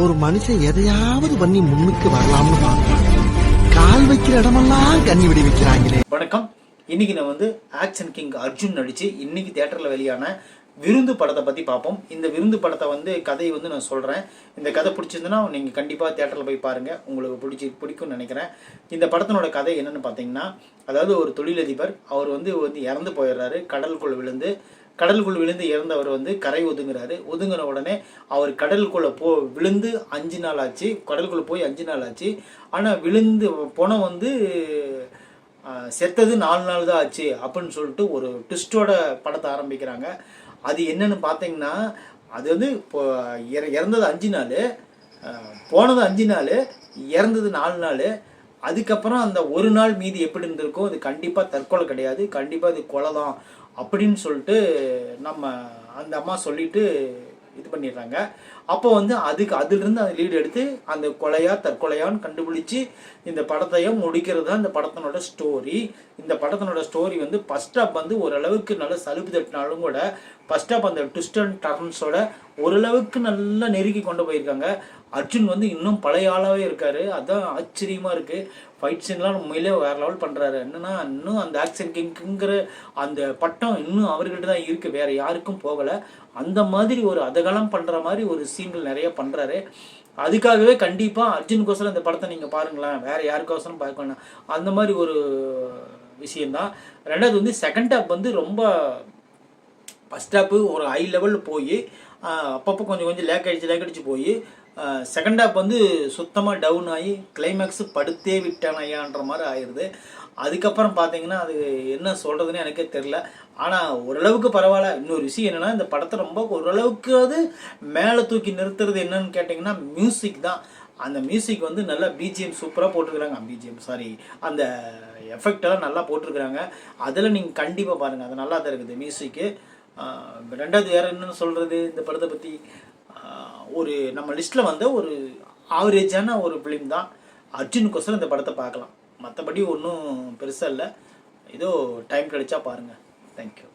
ஒரு மனுஷன் எதையாவது பண்ணி முன்னுக்கு வரலாம்னு பார்க்கலாம். கால் வைக்கிற இடமெல்லாம் கண்ணி விடி வைக்கிறாங்களே. வணக்கம். இன்னைக்கு நான் வந்து ஆக்ஷன் கிங் அர்ஜுன் நடிச்சு இன்னைக்கு தியேட்டர்ல வெளியான விருந்து படத்தை பத்தி பார்ப்போம். இந்த விருந்து படத்தை வந்து கதையை வந்து நான் சொல்றேன். இந்த கதை பிடிச்சிருந்துன்னா நீங்க கண்டிப்பா தியேட்டர்ல போய் பாருங்க. உங்களுக்கு பிடிச்சி பிடிக்கும்னு நினைக்கிறேன். இந்த படத்தினோட கதை என்னன்னு பார்த்தீங்கன்னா அதாவது ஒரு தொழிலதிபர் அவர் வந்து வந்து இறந்து போயிடுறாரு. கடலுக்குள் விழுந்து கடலுக்குள் விழுந்து இறந்தவர் வந்து கரை ஒதுங்குறாரு. ஒதுங்கின உடனே அவர் கடலுக்குள்ளே போ விழுந்து அஞ்சு நாள் ஆச்சு. கடலுக்குள்ளே போய் அஞ்சு நாள் ஆச்சு. ஆனால் விழுந்து பணம் வந்து செத்தது நாலு நாள் தான் ஆச்சு அப்படின்னு சொல்லிட்டு ஒரு ட்விஸ்டோட படத்தை ஆரம்பிக்கிறாங்க. அது என்னன்னு பார்த்தீங்கன்னா அது வந்து இப்போ இற இறந்தது அஞ்சு நாள் போனது அஞ்சு நாள் இறந்தது நாலு நாள் அதுக்கப்புறம் அந்த ஒரு நாள் மீதி எப்படி இருந்திருக்கோ அது கண்டிப்பாக தற்கொலை கிடையாது. கண்டிப்பாக அது கொலை தான் அப்படின்னு சொல்லிட்டு நம்ம அந்த அம்மா சொல்லிட்டு இது பண்ணிடுறாங்க. அப்போ வந்து அதுக்கு அதிலிருந்து அந்த லீடு எடுத்து அந்த கொலையா தற்கொலையான்னு கண்டுபிடிச்சி இந்த படத்தையும் முடிக்கிறது தான் இந்த படத்தினோட ஸ்டோரி இந்த படத்தினோட ஸ்டோரி வந்து ஃபர்ஸ்ட் ஹாப் வந்து ஓரளவுக்கு நல்ல சலுப்பு தட்டினாலும் கூட ஃபர்ஸ்ட் ஹாப் அந்த ட்விஸ்ட் அண்ட் டர்ன்ஸோட ஓரளவுக்கு நல்லா நெருக்கி கொண்டு போயிருக்காங்க. அர்ஜுன் வந்து இன்னும் பழைய ஆளாகவே இருக்காரு. அதுதான் ஆச்சரியமாக இருக்குது ஃபைட் சீன்லாம் உண்மையிலே வேறு லெவல் பண்ணுறாரு என்னன்னா இன்னும் அந்த ஆக்ஷன் கிங்குங்கிற அந்த பட்டம் இன்னும் அவர்கிட்ட தான் இருக்குது வேறு யாருக்கும் போகலை. அந்த மாதிரி ஒரு அதகலம் பண்ணுற மாதிரி ஒரு சீன்கள் நிறைய பண்றாரு. அதுக்காகவே கண்டிப்பா அர்ஜுனுக்கோசரம் இந்த படத்தை நீங்க பாருங்களேன். வேற யாருக்கோசரம் பார்க்க அந்த மாதிரி ஒரு விஷயம்தான். ரெண்டாவது வந்து செகண்ட் ஹாப் வந்து ரொம்ப ஃபஸ்ட் ஹாப்பு ஒரு ஹை லெவலில் போய் அப்பப்போ கொஞ்சம் கொஞ்சம் லேக் அடிச்சு லேக் அடிச்சு போய் செகண்ட் ஹாப் வந்து சுத்தமாக டவுன் ஆகி கிளைமேக்ஸ் படுத்தே விட்டான் ஐயான்ற மாதிரி ஆயிடுது அதுக்கப்புறம் பார்த்தீங்கன்னா அது என்ன சொல்கிறதுன்னு எனக்கே தெரில ஆனால் ஓரளவுக்கு பரவாயில்ல. இன்னொரு விஷயம் என்னென்னா இந்த படத்தை ரொம்ப ஓரளவுக்கு அது மேலே தூக்கி நிறுத்துறது என்னன்னு கேட்டிங்கன்னா மியூசிக் தான். அந்த மியூசிக் வந்து நல்லா பிஜிஎம் சூப்பராக போட்டிருக்கிறாங்க. பிஜிஎம் சாரி அந்த எஃபெக்ட் எல்லாம் நல்லா போட்டிருக்கிறாங்க. அதில் நீங்கள் கண்டிப்பாக பாருங்கள் அது நல்லா தான் இருக்குது. மியூசிக்கு ரெண்டாவது வேறு என்னென்னு சொல்கிறது இந்த படத்தை பற்றி ஒரு நம்ம லிஸ்ட்டில் வந்த ஒரு ஆவரேஜான ஒரு ஃபிலிம் தான். அர்ஜுனுக்கோசரம் இந்த படத்தை பார்க்கலாம். மற்றபடி ஒன்றும் பெருசாக இல்லை. ஏதோ டைம் கிடைச்சா பாருங்கள் தேங்க்யூ